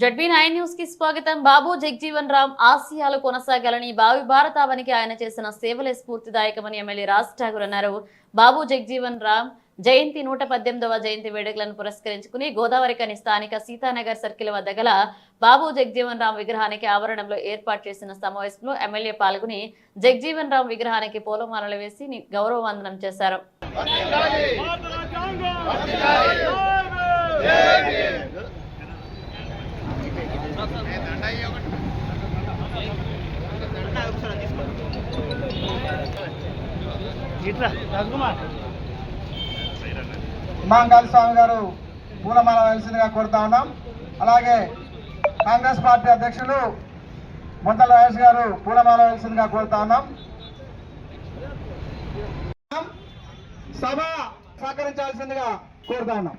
ZB nine న్యూస్కి స్వాగతం. బాబు జగ్జీవన్ రామ్ ఆసియాలు కొనసాగాలని భావి భారతావనికి ఆయన చేసిన సేవలే స్ఫూర్తిదాయకమని ఎమ్మెల్యే రాజ్ ఠాగూర్ అన్నారు. బాబు జగ్జీవన్ రామ్ జయంతి నూట పద్దెనిమిదవ జయంతి వేడుకలను పురస్కరించుకుని గోదావరి కని స్థానిక సీతానగర్ సర్కిల్ వద్ద గల బాబు జగ్జీవన్ రామ్ విగ్రహానికి ఆవరణంలో ఏర్పాటు చేసిన సమావేశంలో ఎమ్మెల్యే పాల్గొని జగ్జీవన్ రామ్ విగ్రహానికి పూలమాలలు వేసి గౌరవ వందనం చేశారు. ఇమాంగాలి స్వామి గారు పూలమాల వేయాల్సిందిగా కోరుతా ఉన్నాం. అలాగే కాంగ్రెస్ పార్టీ అధ్యక్షులు ముంతల రాజేష్ గారు పూలమాల వేయాల్సిందిగా కోరుతా ఉన్నాం. సభ సహకరించాల్సిందిగా కోరుతా ఉన్నాం.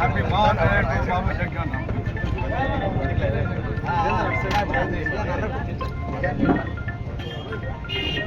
హ్యాపీ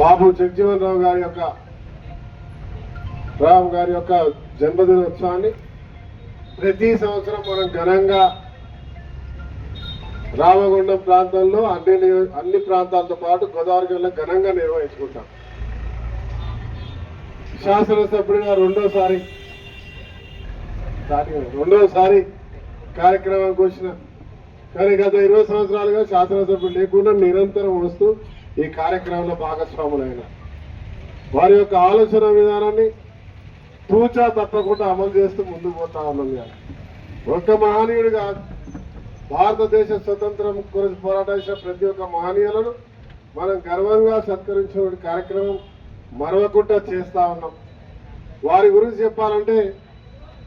బాబు జగజీవన్ రావు గారి యొక్క రావు గారి యొక్క జన్మదినోత్సవాన్ని ప్రతి సంవత్సరం మనం ఘనంగా రామగుండం ప్రాంతంలో అన్ని అన్ని ప్రాంతాలతో పాటు గోదావరి జిల్లా ఘనంగా నిర్వహించుకుంటాం. శాసనసభ్యుడిగా రెండోసారి రెండోసారి కార్యక్రమానికి వచ్చిన కానీ గత ఇరవై సంవత్సరాలుగా శాసనసభ్యులు లేకుండా నిరంతరం వస్తూ ఈ కార్యక్రమంలో భాగస్వాములైన వారి యొక్క ఆలోచన విధానాన్ని తూచా తప్పకుండా అమలు చేస్తూ ముందుకు పోతా ఉన్నాం ఒక్క మహనీయుడిగా భారతదేశ స్వతంత్రం గురించి పోరాటం ప్రతి ఒక్క మహనీయులను మనం గర్వంగా సత్కరించిన కార్యక్రమం మరవకుండా చేస్తా ఉన్నాం. వారి గురించి చెప్పాలంటే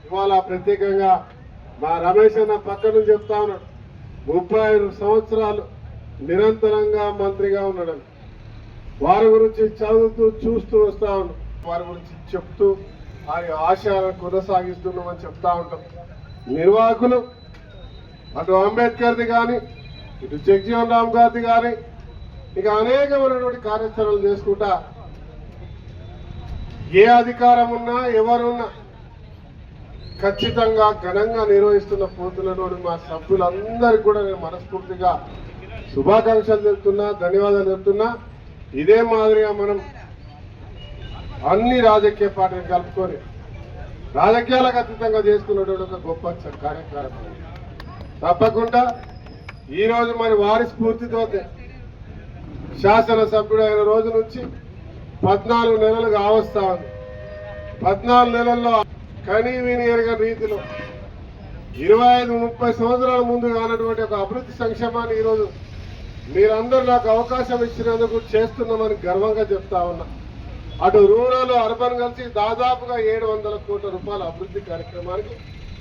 ఇవాళ ప్రత్యేకంగా మా రమేష్ అన్న పక్క నుంచి చెప్తా ఉన్నాడు. ముప్పై సంవత్సరాలు నిరంతరంగా మంత్రిగా ఉండడం. వారి గురించి చదువుతూ చూస్తూ వస్తా ఉన్నాం. వారి గురించి చెప్తూ వారి ఆశయాలను కొనసాగిస్తున్నామని చెప్తా ఉంటాం. నిర్వాహకులు అటు అంబేద్కర్ది కానీ ఇటు జగ్జీవన్ రామ్ గారిది కానీ ఇక అనేకమైనటువంటి కార్యాచరణలు చేసుకుంటా. ఏ అధికారం ఉన్నా ఎవరున్నా ఖచ్చితంగా ఘనంగా నిర్వహిస్తున్న పోతులను మా సభ్యులందరికీ కూడా నేను మనస్ఫూర్తిగా శుభాకాంక్షలు చెప్తున్నా ధన్యవాదాలు చెప్తున్నా ఇదే మాదిరిగా మనం అన్ని రాజకీయ పార్టీలు కలుపుకొని రాజకీయాలకు అతీతంగా చేసుకున్నటువంటి ఒక గొప్ప కార్యక్రమం తప్పకుండా ఈరోజు మరి వారి స్ఫూర్తితో శాసనసభ్యుడు అయిన రోజు నుంచి పద్నాలుగు నెలలు కావస్తా ఉంది. పద్నాలుగు నెలల్లో కనీ రీతిలో ఇరవై ఐదు ముప్పై సంవత్సరాల ముందు కానటువంటి ఒక అభివృద్ధి సంక్షేమాన్ని ఈరోజు మీరందరూ నాకు అవకాశం ఇచ్చినందుకు చేస్తున్నామని గర్వంగా చెప్తా ఉన్నా. అటు రూరల్ అర్బన్ కలిసి దాదాపుగా ఏడు వందల కోట్ల రూపాయల అభివృద్ధి కార్యక్రమానికి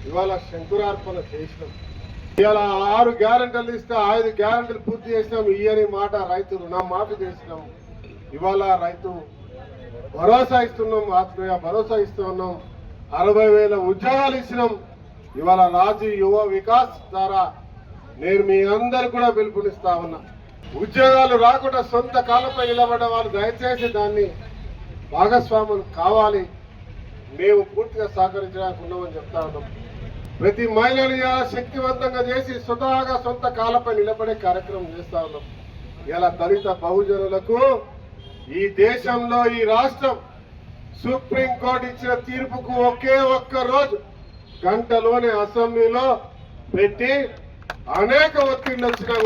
ఇవాళ శంకురార్పణ చేసినాం. ఇవాళ ఆరు గ్యారంటీలు ఇస్తే ఐదు గ్యారంటీలు పూర్తి చేసినాం. ఇయ్యని మాట రైతు రుణమాఫీ చేసినాం. ఇవాళ రైతు భరోసా ఇస్తున్నాం ఆత్మీయ భరోసా ఇస్తూ ఉన్నాం. అరవై వేల ఉద్యోగాలు ఇచ్చినాం. ఇవాళ రాజు యువ వికాస్ ద్వారా నేను మీ అందరు కూడా పిలుపునిస్తా ఉన్నా. ఉద్యోగాలు రాకుండా సొంత కాలంపై నిలబడ్డ వాళ్ళు దయచేసి దాన్ని భాగస్వాములు కావాలి. మేము పూర్తిగా సహకరించడానికి ఉన్నామని చెప్తా ఉన్నాం. ప్రతి మహిళని శక్తివంతంగా చేసి స్వతహాగా సొంత కాళ్ళపై నిలబడే కార్యక్రమం చేస్తా ఉన్నాం. ఇలా దళిత బహుజనులకు ఈ దేశంలో ఈ రాష్ట్రం సుప్రీంకోర్టు ఇచ్చిన తీర్పుకు ఒకే ఒక్క రోజు గంటలోనే అసెంబ్లీలో పెట్టి అనేక ఒత్తిళ్ళు వచ్చినా